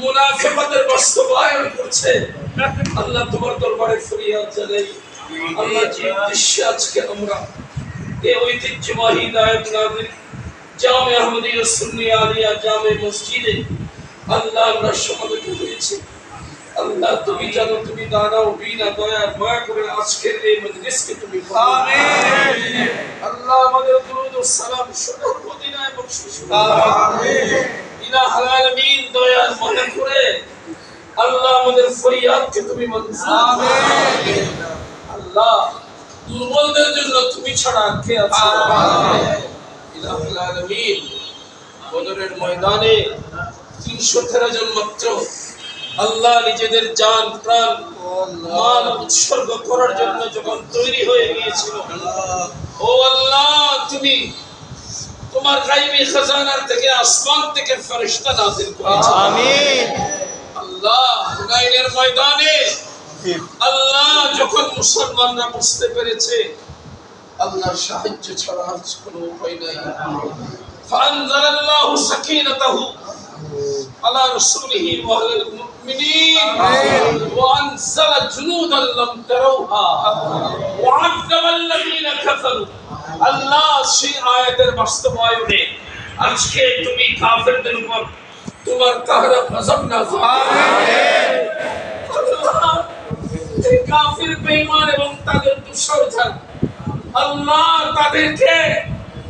মুনাফিকতের বাস্তবায়ন করছে। আল্লাহ তোমার দরবারে ফরিয়াদ জানাই। আল্লাহ যে উদ্দেশ্যে আজকে আমরা এই ঐতিহ্যবাহী নায়ক নাদির জামে আহমদিয়া সুন্নি আলিয়া জামে মসজিদে আল্লাহ আমরা সমাবেত হয়েছি। আল্লাহ তুমি জানো তুমি দাঁড়াও বিনা দয়া মায়া করে আজকের এই মজলিসকে তুমি আল্লাহ আমাদের দুরুদ ও সালাম শুনো মদিনায় বকশিস আমিন। আল্লাহ জন মাত্র আল্লাহ নিজেদের জান, প্রাণ উৎসর্গ করার জন্য যখন তৈরি হয়ে গিয়েছিল। ও আল্লাহ, তুমি তোমার গাইবি খাজানার থেকে আসমান থেকে ফেরেশতা নাযিল করেছে। আমিন। আল্লাহ হুনাইনের ময়দানে আল্লাহ যখন মুসলমানরা বুঝতে পেরেছে আল্লাহর সাহায্য ছাড়া আর কোনো উপায় নাই। ফানজালাল্লাহু সাকিনাতাহু على رسوله وعلى المؤمنين وأنزل جنودا لم تروها وعذب الذين كفروا আল্লাহ সেই আয়াতের বাস্তবায়নে আজকে তুমি কাফেরদের উপর তোমার কাহরা গজব নাযিল আল্লাহ, এই কাফির বেঈমান এবং তাদের দুঃসরজান আল্লাহ তাদেরকে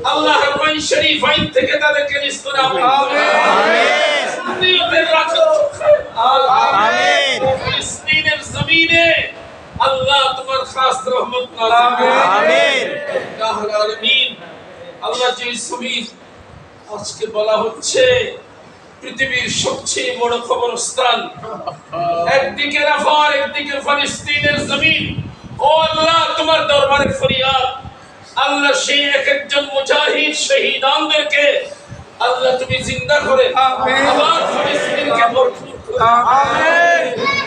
আল্লাহর ওয়াই শরীফ আইন থেকে তাদেরকে নিস্তরাম আমিন সুন্নিয়তের রাজত্ব আমিন। ফিলিস্তিনের জমিনে আল্লাহ তোমার খাস রহমত নাযিল আমিন। আল্লাহর আলামিন আল্লাহ যে জমিন আজকে বলা হচ্ছে পৃথিবীর সবচেয়ে বড় কবরস্থান। একদিকে রাফার একদিকে ফিলিস্তিনের জমিন। ও আল্লাহ তোমার দরবারে ফরিয়াদ। আল্লাহ সেই এক একজন মুজাহিদ শহীদানদেরকে আল্লাহ তুমি জিন্দা করে আবার ফিলিস্তিনকে ভরপুর করে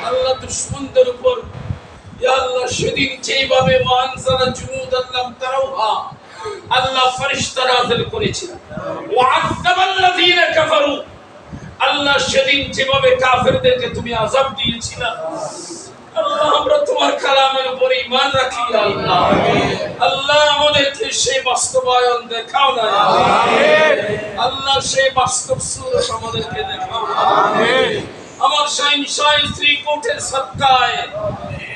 আল্লাহ দুশ্মনদের উপর আল্লাহ সেদিন যেভাবে মানসারা জুনুদ আল্লাহ তারাউহা আল্লাহ ফেরেশতা নাযিল করেছিলেন। ওয়া'আযাবাল্লাযীনা কাফারু আল্লাহ সেদিন যেভাবে কাফেরদেরকে তুমি আযাব দিয়েছিলা আল্লাহ আমরা তোমার কালামের উপর ঈমান রাখি আল্লাহ। আল্লাহ আমাদেরকে সেই বাস্তবায়ন দেখাও না। আল্লাহ। সেই বাস্তব সুরত আমাদেরকে দেখাও আমার শাইন শাইন শ্রী কোটের সৎকায়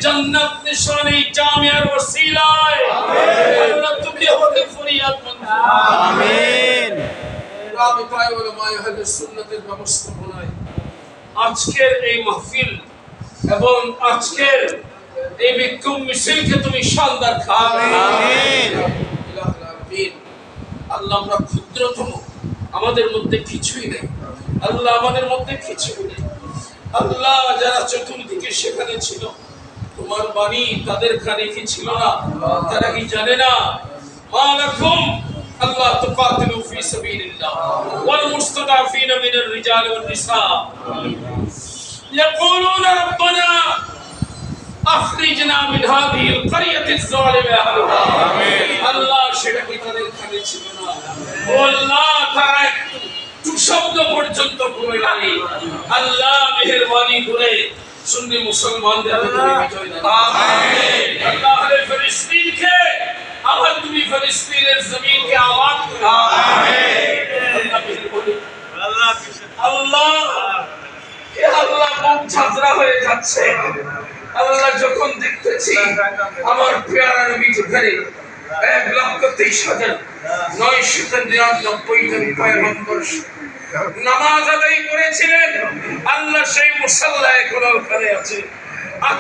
জান্নাত নিশানে জামিয়ার ওসিলায় আল্লাহ তুমি আমাদের ফরিয়াদ মঞ্জুর আমিন। রাবিতায় উলামায়ে আহলে সুন্নাতের ব্যবস্থাপনায় আজকের এই মাহফিল এবং আজকের এই বিক্ষোভ মিছিলকে তুমি শালদার আল্লাহ আমরা ক্ষুদ্রতম। আমাদের মধ্যে কিছুই নেই। আল্লাহ আমাদের মধ্যে কিছুই নেই। আল্লাহ যারা চতুর্দিকে সেখানে ছিল তোমার বাণী তাদের কানে কি ছিল না? তারা কি জানে না? মালাকুম আল্লাহ তুকাতিলু ফি সাবিলিল্লাহ। ওয়াল মুস্তাদাফিনা মিনার রিজাল ওয়ান নিসা। ইয়াকুলুনা أخرجنا من هذه القرية الظالمة أهلها আল্লাহ সেটা কি তাদের কানে ছিল না ও আল্লাহ তারা একটু টু শব্দ পর্যন্ত করে নাই আল্লাহ মেহেরবানি করে সুন্নি মুসলমানদের তুমি বিজয় দাও আমিন আল্লাহ আহলে ফিলিস্তিনকে আবার তুমি ফিলিস্তিনের জমিনকে আবাদ করে আল্লাহ ছাত্রা হয়ে যাচ্ছে। আল্লাহ যখন দেখতেছি, আমার পেয়ারা নবী ধরে এক লক্ষ তেইশ হাজার নয়শত নিরানব্বই জন পয়গম্বর নামাজ আদায় করেছিলেন, আল্লাহ সেই মুসাল্লা এখন ওখানে আছে।